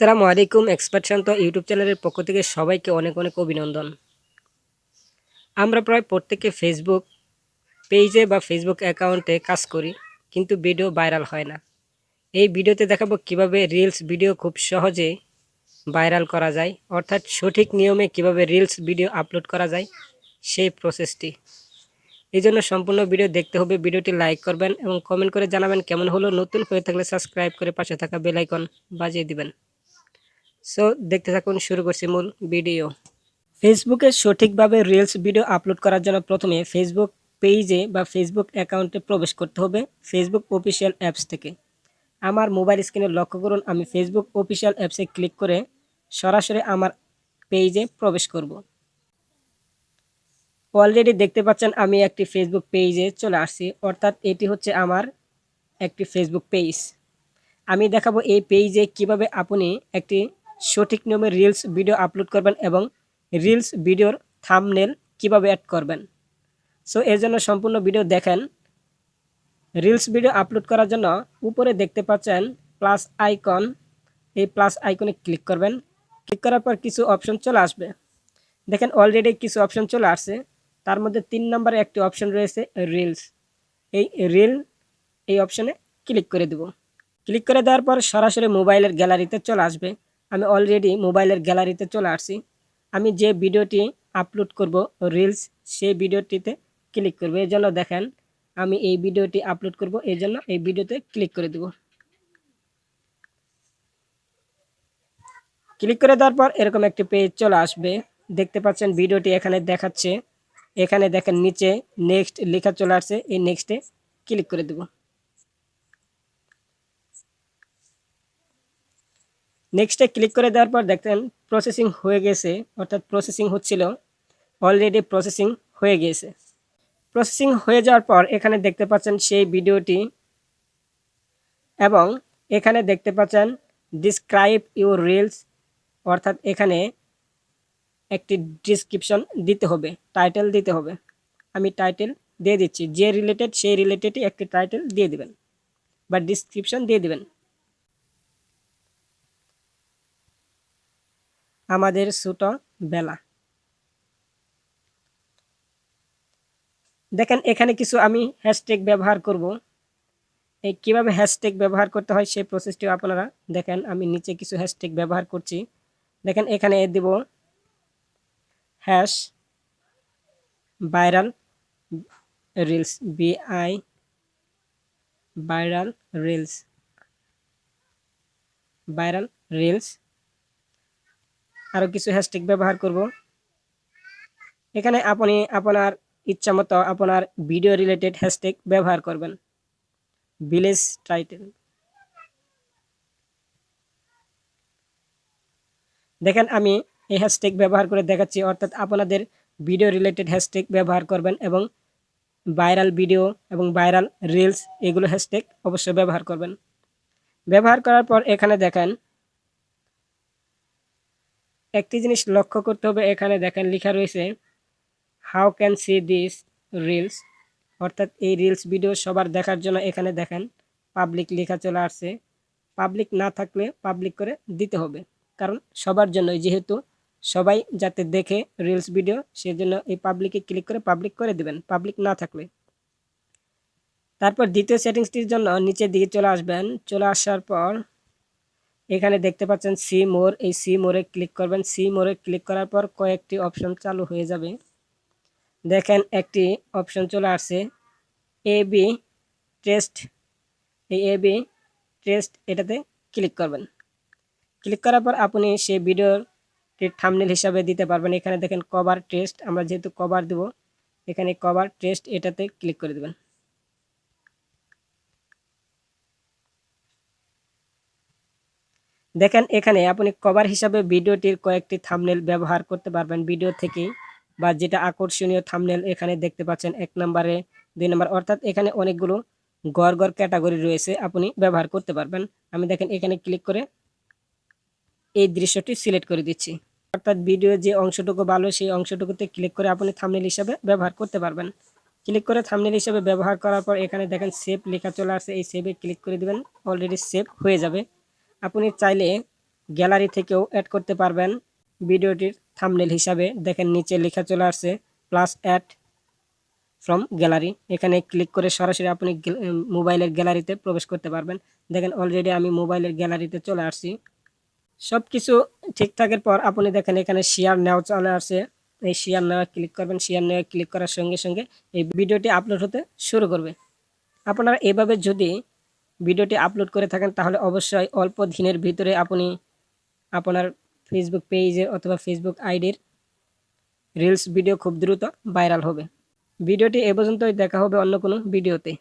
আসসালামু আলাইকুম, এক্সপার্ট শান্ত ইউটিউব চ্যানেলের পক্ষ থেকে সবাইকে অনেক অনেক অভিনন্দন। আমরা প্রায় প্রত্যেকে ফেসবুক পেজে বা ফেসবুক অ্যাকাউন্টে কাজ করি, কিন্তু ভিডিও ভাইরাল হয় না। এই ভিডিওতে দেখাবো কীভাবে রিলস ভিডিও খুব সহজে ভাইরাল করা যায়, অর্থাৎ সঠিক নিয়মে কীভাবে রিলস ভিডিও আপলোড করা যায়, সেই প্রসেসটি এই জন্য সম্পূর্ণ ভিডিও দেখতে হবে ভিডিওটি লাইক করবেন এবং কমেন্ট করে জানাবেন কেমন হলো, নতুন হয়ে থাকলে সাবস্ক্রাইব করে পাশে থাকা বেলাইকন বাজিয়ে দিবেন। সো দেখতে থাকুন, শুরু করছি মূল ভিডিও ফেসবুকে সঠিকভাবে রিলস ভিডিও আপলোড করার জন্য প্রথমে ফেসবুক পেজে বা ফেসবুক অ্যাকাউন্টে প্রবেশ করতে হবে ফেসবুক অফিসিয়াল অ্যাপস থেকে। আমার মোবাইল স্ক্রিনে লক্ষ্য করুন, আমি ফেসবুক অফিসিয়াল অ্যাপসে ক্লিক করে সরাসরি আমার পেজে প্রবেশ করব। অলরেডি দেখতে পাচ্ছেন, আমি একটি ফেসবুক পেজে চলে আসছি, অর্থাৎ এটি হচ্ছে আমার একটি ফেসবুক পেজ আমি দেখাবো এই পেজে কীভাবে আপনি একটি সঠিক নিয়মে রিলস ভিডিও আপলোড করবেন এবং রিলস ভিডিওর থামনেল কীভাবে অ্যাড করবেন। সো এর জন্য সম্পূর্ণ ভিডিও দেখেন। রিলস ভিডিও আপলোড করার জন্য উপরে দেখতে পাচ্ছেন প্লাস আইকন এই প্লাস আইকনে ক্লিক করবেন। ক্লিক করার পর কিছু অপশন চলে আসবে। দেখেন অলরেডি কিছু অপশন চলে আসছে। তার মধ্যে তিন নম্বরে একটি অপশন রয়েছে রিলস এই রিল এই অপশনে ক্লিক করে দেব। ক্লিক করে দেওয়ার পর সরাসরি মোবাইলের গ্যালারিতে চলে আসবে। আমি অলরেডি মোবাইলের গ্যালারিতে চলে আসছি। আমি যে ভিডিওটি আপলোড করব রিলস সেই ভিডিওটিতে ক্লিক করব। এই জন্য দেখেন, আমি এই ভিডিওটি আপলোড করব, এই জন্য এই ভিডিওতে ক্লিক করে দেব। ক্লিক করে দেওয়ার পর এরকম একটি পেজ চলে আসবে। দেখতে পাচ্ছেন, ভিডিওটি এখানে দেখাচ্ছে। এখানে দেখেন, নিচে নেক্সট লেখা চলে আসছে। এই নেক্সটে ক্লিক করে দেব। নেক্সটে ক্লিক করে দেওয়ার পর দেখতেন প্রসেসিং হয়ে গেছে, অর্থাৎ প্রসেসিং হচ্ছিল অলরেডি প্রসেসিং হয়ে গিয়েছে প্রসেসিং হয়ে যাওয়ার পর এখানে দেখতে পাচ্ছেন সেই ভিডিওটি এবং এখানে দেখতে পাচ্ছেন ডিসক্রাইব ইউর রিলস অর্থাৎ এখানে একটি ডিসক্রিপশন দিতে হবে টাইটেল দিতে হবে। আমি টাইটেল দিয়ে দিচ্ছি, যে রিলেটেড সেই রিলেটেডই একটি টাইটেল দিয়ে দিবেন বা ডিসক্রিপশন দিয়ে দিবেন। আমাদের ছোট বেলা। দেখেন, এখানে কিছু আমি হ্যাশট্যাগ ব্যবহার করব। এই কীভাবে হ্যাশট্যাগ ব্যবহার করতে হয় সেই প্রসেসটিও আপনারা দেখেন, আমি নিচে কিছু হ্যাশট্যাগ ব্যবহার করছি। দেখেন, এখানে এ দেব হ্যাশ ভাইরাল রিলস বিআই ভাইরাল রিলস ভাইরাল রিলস আরও কিছু হ্যাশট্যাগ ব্যবহার করব। এখানে আপনি আপনার ইচ্ছা মতো আপনার ভিডিও রিলেটেড হ্যাশট্যাগ ব্যবহার করবেন। ভিলেজ টাইটেল দেখেন আমি এই হ্যাশট্যাগ ব্যবহার করে দেখাচ্ছি, অর্থাৎ আপনাদের ভিডিও রিলেটেড হ্যাশট্যাগ ব্যবহার করবেন এবং ভাইরাল ভিডিও এবং ভাইরাল রিলস এগুলো হ্যাশট্যাগ অবশ্যই ব্যবহার করবেন। ব্যবহার করার পর এখানে দেখেন একটি জিনিস লক্ষ্য করতে হবে, এখানে দেখেন লেখা রয়েছে how can see this reels অর্থাৎ এই রিলস ভিডিও সবার দেখার জন্য এখানে দেখেন পাবলিক লেখা চলে আসছে। পাবলিক না থাকলে পাবলিক করে দিতে হবে, কারণ সবার জন্য যেহেতু সবাই যাতে দেখে রিলস ভিডিও সেজন্য এই পাবলিকে ক্লিক করে পাবলিক করে দিবেন পাবলিক না থাকলে। তারপর দ্বিতীয় সেটিংসটির জন্য নিচের দিকে চলে আসবেন। চলে আসার পর এখানে দেখতে পাচ্ছেন সি মোর, এই সি মোরে ক্লিক করবেন। সি মোরে ক্লিক করার পর কয়েকটি অপশন চালু হয়ে যাবে। দেখেন একটি অপশন চলে আসছে, এ বি টেস্ট, এই এ বি টেস্ট এটাতে ক্লিক করবেন। ক্লিক করার পর আপনি সেই ভিডিওর থামনেল হিসাবে দিতে পারবেন। এখানে দেখেন কভার টেস্ট, আমরা যেহেতু কভার দেব, এখানে কভার টেস্ট এটাতে ক্লিক করে দেবেন। দেখেন এখানে আপনি কভার হিসাবে ভিডিওটির কয়েকটি থামনেল ব্যবহার করতে পারবেন। ভিডিও থেকে বা যেটা আকর্ষণীয় থামনেল এখানে দেখতে পাচ্ছেন এক নম্বরে, দুই নম্বর। অর্থাৎ এখানে অনেকগুলো গড় গড় ক্যাটাগরি রয়েছে, আপনি ব্যবহার করতে পারবেন। আমি দেখেন এখানে ক্লিক করে এই দৃশ্যটি সিলেক্ট করে দিচ্ছি। অর্থাৎ ভিডিও যে অংশটুকু ভালো, সেই অংশটুকুতে ক্লিক করে আপনি থামনেল হিসাবে ব্যবহার করতে পারবেন। ক্লিক করে থামনেল হিসাবে ব্যবহার করার পর এখানে দেখেন সেভ লেখা চলে আসছে, এই সেভে ক্লিক করে দিবেন অলরেডি সেভ হয়ে যাবে। আপনি চাইলে গ্যালারি থেকেও অ্যাড করতে পারবেন। ভিডিওটির থামনেল হিসাবে দেখেন, নিচে লেখা চলে আসছে প্লাস অ্যাড ফ্রম গ্যালারি এখানে ক্লিক করে সরাসরি আপনি মোবাইলের গ্যালারিতে প্রবেশ করতে পারবেন। দেখেন অলরেডি আমি মোবাইলের গ্যালারিতে চলে আসছি। সব কিছু ঠিকঠাকের পর আপনি দেখেন, এখানে শেয়ার নেওয়া চলে আসছে। এই শেয়ার নেওয়া ক্লিক করবেন। শেয়ার নেওয়া ক্লিক করার সঙ্গে সঙ্গে এই ভিডিওটি আপলোড হতে শুরু করবে। আপনারা এভাবে যদি ভিডিওটি আপলোড করে থাকেন, তাহলে অবশ্যই অল্প দিনের ভিতরে আপনি আপনার ফেসবুক পেজে অথবা ফেসবুক আইডির রিলস ভিডিও খুব দ্রুত ভাইরাল হবে। ভিডিওটি এ পর্যন্তই, দেখা হবে অন্য কোনো ভিডিওতে।